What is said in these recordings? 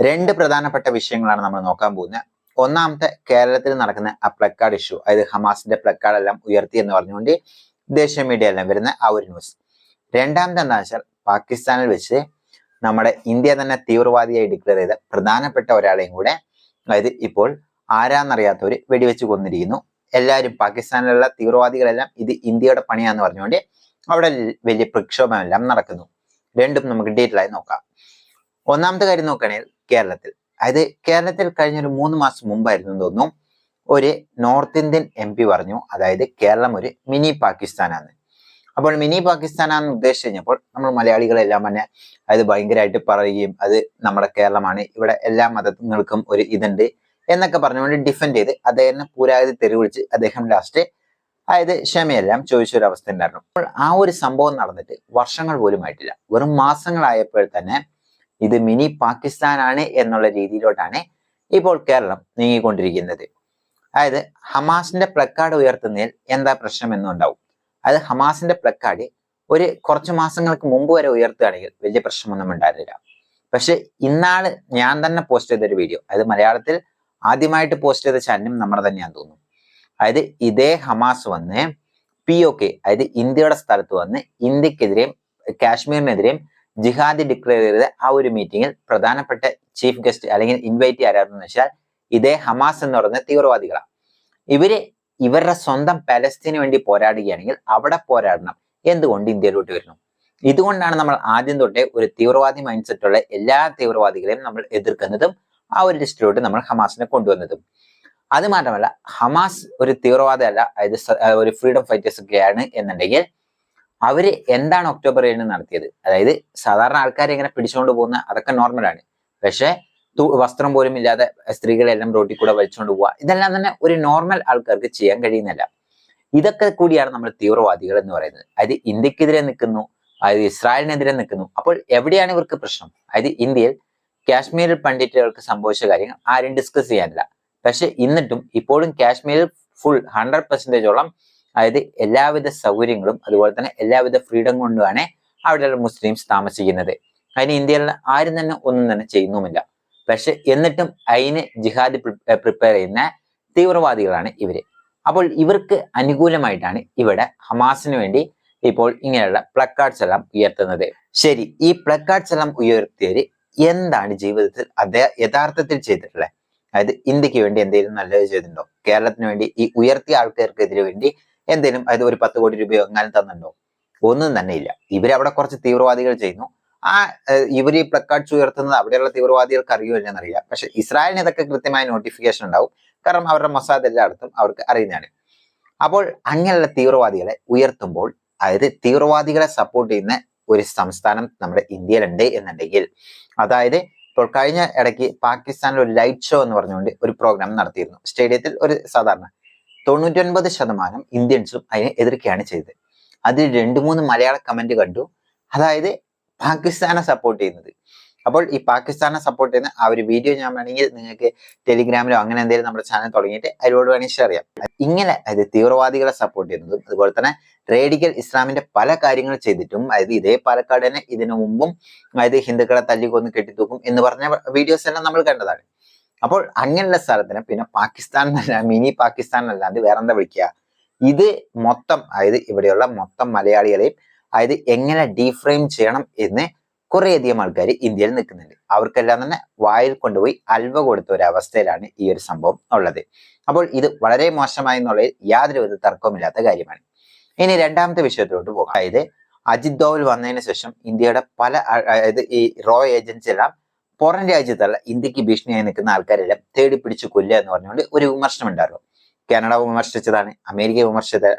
രണ്ട് പ്രധാനപ്പെട്ട വിഷയങ്ങളാണ് നമ്മൾ നോക്കാൻ പോകുന്നത്. ഒന്നാമത്തെ കേരളത്തിൽ നടക്കുന്ന ആ പ്ലക്കാർഡ് ഇഷ്യൂ അതായത് ഹമാസിന്റെ പ്ലക്കാർഡ് എല്ലാം ഉയർത്തി എന്ന് പറഞ്ഞുകൊണ്ട് ദേശീയ മീഡിയ എല്ലാം വരുന്ന ആ ഒരു ന്യൂസ് രണ്ടാമത്തെ എന്താണെന്ന് വെച്ചാൽ പാകിസ്ഥാനിൽ വെച്ച് നമ്മുടെ ഇന്ത്യ തന്നെ തീവ്രവാദിയായി ഡിക്ലെയർ ചെയ്ത പ്രധാനപ്പെട്ട ഒരാളെയും കൂടെ അതായത് ഇപ്പോൾ ആരാന്നറിയാത്തവര് വെടിവെച്ച് കൊന്നിരിക്കുന്നു. എല്ലാവരും പാകിസ്ഥാനിലുള്ള തീവ്രവാദികളെല്ലാം ഇത് ഇന്ത്യയുടെ പണിയാന്ന് പറഞ്ഞുകൊണ്ട് അവിടെ വലിയ പ്രക്ഷോഭമെല്ലാം നടക്കുന്നു. രണ്ടും നമുക്ക് ഡീറ്റെയിൽ ആയി നോക്കാം. ഒന്നാമത്തെ കാര്യം നോക്കുകയാണെങ്കിൽ കേരളത്തിൽ. അതായത് കേരളത്തിൽ കഴിഞ്ഞ ഒരു മൂന്ന് മാസം മുമ്പായിരുന്നു തോന്നുന്നു. ഒരു നോർത്ത് ഇന്ത്യൻ എം പി പറഞ്ഞു. അതായത് കേരളം ഒരു മിനി പാകിസ്ഥാനാണ്. അപ്പോൾ മിനി പാകിസ്ഥാനാന്ന് ഉദ്ദേശിച്ചു കഴിഞ്ഞപ്പോൾ നമ്മൾ മലയാളികളെല്ലാം തന്നെ അത് ഭയങ്കരമായിട്ട് പറയുകയും അത് നമ്മുടെ കേരളമാണ്. ഇവിടെ എല്ലാ മതങ്ങൾക്കും ഒരു ഇതുണ്ട് എന്നൊക്കെ പറഞ്ഞുകൊണ്ട് ഡിഫെൻഡ് ചെയ്ത് അദ്ദേഹം പൂരാഗതി തെരുവിളിച്ച് അദ്ദേഹം ലാസ്റ്റ് അതായത് ക്ഷമയെല്ലാം ചോദിച്ച ഒരു അവസ്ഥ ഉണ്ടായിരുന്നു. അപ്പോൾ ആ ഒരു സംഭവം നടന്നിട്ട് വർഷങ്ങൾ പോലും ആയിട്ടില്ല. വെറും മാസങ്ങളായപ്പോൾ തന്നെ ഇത് മിനി പാകിസ്ഥാനാണ് എന്നുള്ള രീതിയിലോട്ടാണ് ഇപ്പോൾ കേരളം നീങ്ങിക്കൊണ്ടിരിക്കുന്നത്. അതായത് ഹമാസിന്റെ പ്ലക്കാർഡ് ഉയർത്തുന്നതിൽ എന്താ പ്രശ്നം എന്നുണ്ടാവും. അത് ഹമാസിന്റെ പ്ലക്കാർഡ് ഒരു കുറച്ച് മാസങ്ങൾക്ക് മുമ്പ് വരെ ഉയർത്തുകയാണെങ്കിൽ വലിയ പ്രശ്നമൊന്നും ഉണ്ടായിരുന്നില്ല. പക്ഷെ ഇന്നാൾ ഞാൻ തന്നെ പോസ്റ്റ് ചെയ്തൊരു വീഡിയോ അതായത് മലയാളത്തിൽ ആദ്യമായിട്ട് പോസ്റ്റ് ചെയ്ത ചാനലും നമ്മുടെ തന്നെയാന്ന് തോന്നുന്നു. അതായത് ഇതേ ഹമാസ് വന്ന് പി ഒ കെ അതായത് ഇന്ത്യയുടെ സ്ഥലത്ത് വന്ന് ഇന്ത്യക്കെതിരെയും കാശ്മീരിനെതിരെയും ജിഹാദി ഡിക്ലെയർ ചെയ്ത ആ ഒരു മീറ്റിംഗിൽ പ്രധാനപ്പെട്ട ചീഫ് ഗസ്റ്റ് അല്ലെങ്കിൽ ഇൻവൈറ്റ് ആരാണെന്ന് വെച്ചാൽ ഇതേ ഹമാസ് എന്ന് പറയുന്ന തീവ്രവാദികളാണ്. ഇവർ ഇവരുടെ സ്വന്തം പലസ്തീന് വേണ്ടി പോരാടുകയാണെങ്കിൽ അവിടെ പോരാടണം. എന്തുകൊണ്ട് ഇന്ത്യയിലോട്ട് വരുന്നു? ഇതുകൊണ്ടാണ് നമ്മൾ ആദ്യം തൊട്ടേ ഒരു തീവ്രവാദി മൈൻഡ് സെറ്റുള്ള എല്ലാ തീവ്രവാദികളെയും നമ്മൾ എതിർക്കുന്നതും ആ ഒരു ലിസ്റ്റിലോട്ട് നമ്മൾ ഹമാസിനെ കൊണ്ടുവന്നതും. അത് മാത്രമല്ല ഹമാസ് ഒരു തീവ്രവാദമല്ല അതായത് ഒരു ഫ്രീഡം ഫൈറ്റേഴ്സ് ഒക്കെയാണ് എന്നുണ്ടെങ്കിൽ അവർ എന്താണ് ഒക്ടോബർ ഏഴിന് നടത്തിയത്? അതായത് സാധാരണ ആൾക്കാരെ ഇങ്ങനെ പിടിച്ചുകൊണ്ട് പോകുന്ന അതൊക്കെ നോർമലാണ് പക്ഷെ വസ്ത്രം പോലും ഇല്ലാതെ സ്ത്രീകളെല്ലാം റോട്ടിൽ കൂടെ വലിച്ചുകൊണ്ട് പോവുക ഇതെല്ലാം തന്നെ ഒരു നോർമൽ ആൾക്കാർക്ക് ചെയ്യാൻ കഴിയുന്നില്ല ഇതൊക്കെ കൂടിയാണ് നമ്മൾ തീവ്രവാദികൾ എന്ന് പറയുന്നത്. അതായത് ഇന്ത്യക്കെതിരെ നിൽക്കുന്നു അതായത് ഇസ്രായേലിനെതിരെ നിൽക്കുന്നു. അപ്പോൾ എവിടെയാണ് ഇവർക്ക് പ്രശ്നം? അതായത് ഇന്ത്യയിൽ കാശ്മീരിൽ പണ്ഡിറ്റുകൾക്ക് സംഭവിച്ച കാര്യങ്ങൾ ആരും ഡിസ്കസ് ചെയ്യാനില്ല. പക്ഷെ എന്നിട്ടും ഇപ്പോഴും കാശ്മീരിൽ ഫുൾ ഹൺഡ്രഡ് പെർസെന്റേജോളം അതായത് എല്ലാവിധ സൗകര്യങ്ങളും അതുപോലെ തന്നെ എല്ലാവിധ ഫ്രീഡം കൊണ്ടുമാണ് അവിടെയുള്ള മുസ്ലിംസ് താമസിക്കുന്നത്. അതിന് ഇന്ത്യയിൽ ആരും തന്നെ ഒന്നും തന്നെ ചെയ്യുന്നുമില്ല. പക്ഷെ എന്നിട്ടും അതിന് ജിഹാദ് പ്രിപ്പയർ ചെയ്യുന്ന തീവ്രവാദികളാണ് ഇവർ. അപ്പോൾ ഇവർക്ക് അനുകൂലമായിട്ടാണ് ഇവിടെ ഹമാസിന് വേണ്ടി ഇപ്പോൾ ഇങ്ങനെയുള്ള പ്ലക്കാർഡ്സ് എല്ലാം ഉയർത്തുന്നത്. ശരി ഈ പ്ലക്കാർഡ്സ് എല്ലാം ഉയർത്തിയവര് എന്താണ് ജീവിതത്തിൽ അദ്ദേഹം യഥാർത്ഥത്തിൽ ചെയ്തിട്ടുള്ളത്? അതായത് ഇന്ത്യയ്ക്ക് വേണ്ടി എന്തെങ്കിലും നല്ലത് ചെയ്തിട്ടുണ്ടോ? കേരളത്തിന് വേണ്ടി ഈ ഉയർത്തിയ ആൾക്കാർക്കെതിരെ വേണ്ടി എന്തെങ്കിലും അതായത് ഒരു പത്ത് കോടി രൂപയോ എങ്ങാനും തന്നിട്ടുണ്ടോ? ഒന്നും തന്നെ ഇല്ല. ഇവരവിടെ കുറച്ച് തീവ്രവാദികൾ ചെയ്യുന്നു. ആ ഇവർ ഈ പ്ലക്കാർഡ്സ് ഉയർത്തുന്നത് അവിടെയുള്ള തീവ്രവാദികൾക്ക് അറിയോ ഇല്ലെന്നറിയില്ല പക്ഷെ ഇസ്രായേലിന് ഇതൊക്കെ കൃത്യമായ നോട്ടിഫിക്കേഷൻ ഉണ്ടാവും. കാരണം അവരുടെ മൊസാദ് എല്ലായിടത്തും അവർക്ക് അറിയുന്നതാണ്. അപ്പോൾ അങ്ങനെയുള്ള തീവ്രവാദികളെ ഉയർത്തുമ്പോൾ അതായത് തീവ്രവാദികളെ സപ്പോർട്ട് ചെയ്യുന്ന ഒരു സംസ്ഥാനം നമ്മുടെ ഇന്ത്യയിലുണ്ട് എന്നുണ്ടെങ്കിൽ അതായത് ഇപ്പോൾ കഴിഞ്ഞ ഇടയ്ക്ക് പാകിസ്ഥാനിൽ ഒരു ലൈറ്റ് ഷോ എന്ന് പറഞ്ഞുകൊണ്ട് ഒരു പ്രോഗ്രാം നടത്തിയിരുന്നു. സ്റ്റേഡിയത്തിൽ ഒരു സാധാരണ തൊണ്ണൂറ്റൊൻപത് ശതമാനം ഇന്ത്യൻസും അതിനെ എതിർക്കുകയാണ് ചെയ്തത്. അതിൽ രണ്ട് മൂന്ന് മലയാള കമന്റ് കണ്ടു. അതായത് പാകിസ്ഥാനെ സപ്പോർട്ട് ചെയ്യുന്നത്. അപ്പോൾ ഈ പാകിസ്ഥാനെ സപ്പോർട്ട് ചെയ്യുന്ന ആ ഒരു വീഡിയോ ഞാൻ വേണമെങ്കിൽ നിങ്ങൾക്ക് ടെലിഗ്രാമിലോ അങ്ങനെ എന്തെങ്കിലും നമ്മുടെ ചാനൽ തുടങ്ങിയിട്ട് അതിനോട് വേണമെങ്കിൽ ഷെയർ ചെയ്യാം. ഇങ്ങനെ അതായത് തീവ്രവാദികളെ സപ്പോർട്ട് ചെയ്യുന്നതും അതുപോലെ തന്നെ റേഡിക്കൽ ഇസ്ലാമിന്റെ പല കാര്യങ്ങൾ ചെയ്തിട്ടും അതായത് ഇതേ പാലക്കാട് തന്നെ ഇതിനു മുമ്പും അതായത് ഹിന്ദുക്കളെ തല്ലിക്കൊന്ന് കെട്ടിത്തൂക്കും എന്ന് പറഞ്ഞ വീഡിയോസ് എല്ലാം നമ്മൾ കണ്ടതാണ്. അപ്പോൾ അങ്ങനെയുള്ള സ്ഥലത്തിന് പിന്നെ പാകിസ്ഥാൻ എന്നല്ല മിനി പാകിസ്ഥാൻ അല്ലാണ്ട് വേറെന്താ വിളിക്കുക? ഇത് മൊത്തം അതായത് ഇവിടെയുള്ള മൊത്തം മലയാളികളെയും അതായത് എങ്ങനെ ഡീഫ്രെയിം ചെയ്യണം എന്ന് കുറേയധികം ആൾക്കാർ ഇന്ത്യയിൽ നിൽക്കുന്നുണ്ട്. അവർക്കെല്ലാം തന്നെ വായിൽ കൊണ്ടുപോയി അൽവ കൊടുത്ത ഒരു അവസ്ഥയിലാണ് ഈ ഒരു സംഭവം ഉള്ളത്. അപ്പോൾ ഇത് വളരെ മോശമായി എന്നുള്ളതിൽ യാതൊരു വിധ തർക്കവുമില്ലാത്ത കാര്യമാണ്. ഇനി രണ്ടാമത്തെ വിഷയത്തിലോട്ട് പോകാം. അതായത് അജിത് ദോവൽ വന്നതിന് ശേഷം ഇന്ത്യയുടെ പല അതായത് ഈ റോ ഏജൻസി എല്ലാം പുറം രാജ്യത്തല്ല ഇന്ത്യയ്ക്ക് ഭീഷണിയായി നിൽക്കുന്ന ആൾക്കാരെല്ലാം തേടി പിടിച്ച് കൊല്ലുക എന്ന് പറഞ്ഞുകൊണ്ട് ഒരു വിമർശനം ഉണ്ടായിരുന്നു. കാനഡ വിമർശിച്ചതാണ് അമേരിക്ക വിമർശിച്ചത്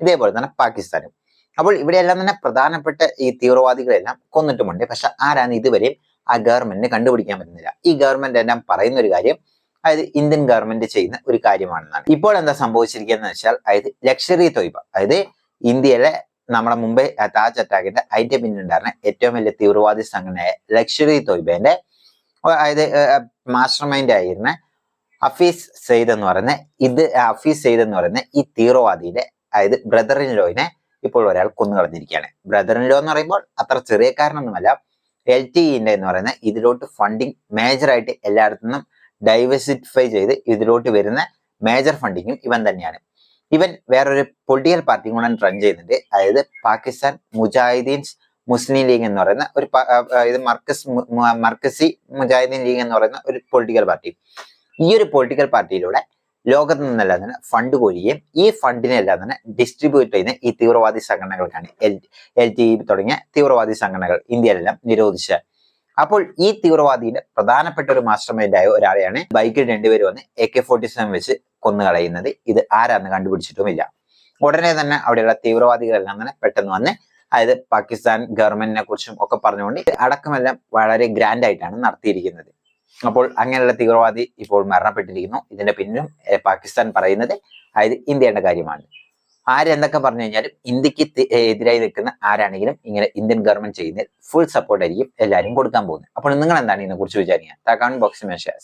ഇതേപോലെ തന്നെ പാകിസ്ഥാനും. അപ്പോൾ ഇവിടെയെല്ലാം തന്നെ പ്രധാനപ്പെട്ട ഈ തീവ്രവാദികളെല്ലാം കൊന്നിട്ടുമുണ്ട്. പക്ഷെ ആരാണ് ഇതുവരെയും ആ ഗവൺമെന്റിനെ കണ്ടുപിടിക്കാൻ പറ്റുന്നില്ല. ഈ ഗവൺമെന്റ് എല്ലാം പറയുന്ന ഒരു കാര്യം അതായത് ഇന്ത്യൻ ഗവൺമെന്റ് ചെയ്യുന്ന ഒരു കാര്യമാണെന്നാണ്. ഇപ്പോൾ എന്താ സംഭവിച്ചിരിക്കുന്നത് വെച്ചാൽ അതായത് ലക്ഷറി തൊയ്ബ അതായത് ഇന്ത്യയിലെ നമ്മുടെ മുംബൈ താജ് അറ്റാക്കിന്റെ അതിന്റെ പിന്നിലുണ്ടായിരുന്ന ഏറ്റവും വലിയ തീവ്രവാദി സംഘടനയായ ലക്ഷറി തൊയ്ബന്റെ അതായത് മാസ്റ്റർ മൈൻഡ് ആയിരുന്ന ഹഫീസ് സെയ്ദ് എന്ന് പറയുന്ന ഇത് ഹഫീസ് സെയ്ദ് എന്ന് പറയുന്ന ഈ തീവ്രവാദിയുടെ അതായത് ബ്രദർ ഇൻ ലോയിനെ ഇപ്പോൾ ഒരാൾ കൊന്നു കളഞ്ഞിരിക്കുകയാണ്. ഇൻ ലോ എന്ന് പറയുമ്പോൾ അത്ര ചെറിയ കാരണമൊന്നുമല്ല. എൽ ടി ഇന്റെ എന്ന് പറയുന്ന ഇതിലോട്ട് ഫണ്ടിങ് മേജറായിട്ട് എല്ലായിടത്തു നിന്നും ഡൈവേഴ്സിഫൈ ചെയ്ത് ഇതിലോട്ട് വരുന്ന മേജർ ഫണ്ടിങ്ങും ഇവൻ തന്നെയാണ്. ഇവൻ വേറൊരു പൊളിറ്റിക്കൽ പാർട്ടിയും കൂടെ റൺ ചെയ്യുന്നുണ്ട്. അതായത് പാകിസ്ഥാൻ മുജാഹിദീൻസ് മുസ്ലിം ലീഗ് എന്ന് പറയുന്ന ഒരു ഇത് മർക്കസ് മർക്കസി മുജാഹിദ്ദീൻ ലീഗ് എന്ന് പറയുന്ന ഒരു പൊളിറ്റിക്കൽ പാർട്ടി ഈ ഒരു പൊളിറ്റിക്കൽ പാർട്ടിയിലൂടെ ലോകത്ത് നിന്നെല്ലാം തന്നെ ഫണ്ട് കോരുകയും ഈ ഫണ്ടിനെല്ലാം തന്നെ ഡിസ്ട്രിബ്യൂട്ട് ചെയ്യുന്ന ഈ തീവ്രവാദി സംഘടനകൾക്കാണ് എൽ എൽ ടി തുടങ്ങിയ തീവ്രവാദി സംഘടനകൾ ഇന്ത്യയിലെല്ലാം നിരോധിച്ച അപ്പോൾ ഈ തീവ്രവാദിയുടെ പ്രധാനപ്പെട്ട ഒരു മാസ്റ്റർ ആയ ഒരാളെയാണ് ബൈക്കിൽ രണ്ടുപേരും വന്ന് എ കെ ഫോർട്ടി സെവൻ വെച്ച് കൊന്നുകളയുന്നത്. ഇത് ആരാന്ന് കണ്ടുപിടിച്ചിട്ടുമില്ല. ഉടനെ തന്നെ അവിടെയുള്ള തീവ്രവാദികളെല്ലാം തന്നെ പെട്ടെന്ന് വന്ന് അതായത് പാകിസ്ഥാൻ ഗവൺമെന്റിനെ കുറിച്ചും ഒക്കെ പറഞ്ഞുകൊണ്ട് അടക്കമെല്ലാം വളരെ ഗ്രാൻഡ് ആയിട്ടാണ് നടത്തിയിരിക്കുന്നത്. അപ്പോൾ അങ്ങനെയുള്ള തീവ്രവാദി ഇപ്പോൾ മരണപ്പെട്ടിരിക്കുന്നു. ഇതിന്റെ പിന്നിലും പാകിസ്ഥാൻ പറയുന്നത് അതായത് ഇന്ത്യയുടെ കാര്യമാണ്. ആരെന്തൊക്കെ പറഞ്ഞു കഴിഞ്ഞാലും ഇന്ത്യയ്ക്ക് എതിരായി നിൽക്കുന്ന ആരാണെങ്കിലും ഇങ്ങനെ ഇന്ത്യൻ ഗവൺമെന്റ് ചെയ്യുന്നതിൽ ഫുൾ സപ്പോർട്ട് ആയിരിക്കും എല്ലാവരും കൊടുക്കാൻ പോകുന്നത്. അപ്പോൾ നിങ്ങൾ എന്താണ് ഇതിനെ കുറിച്ച് വിചാരിക്കുക കമന്റ് ബോക്സിൽ മെൻഷൻ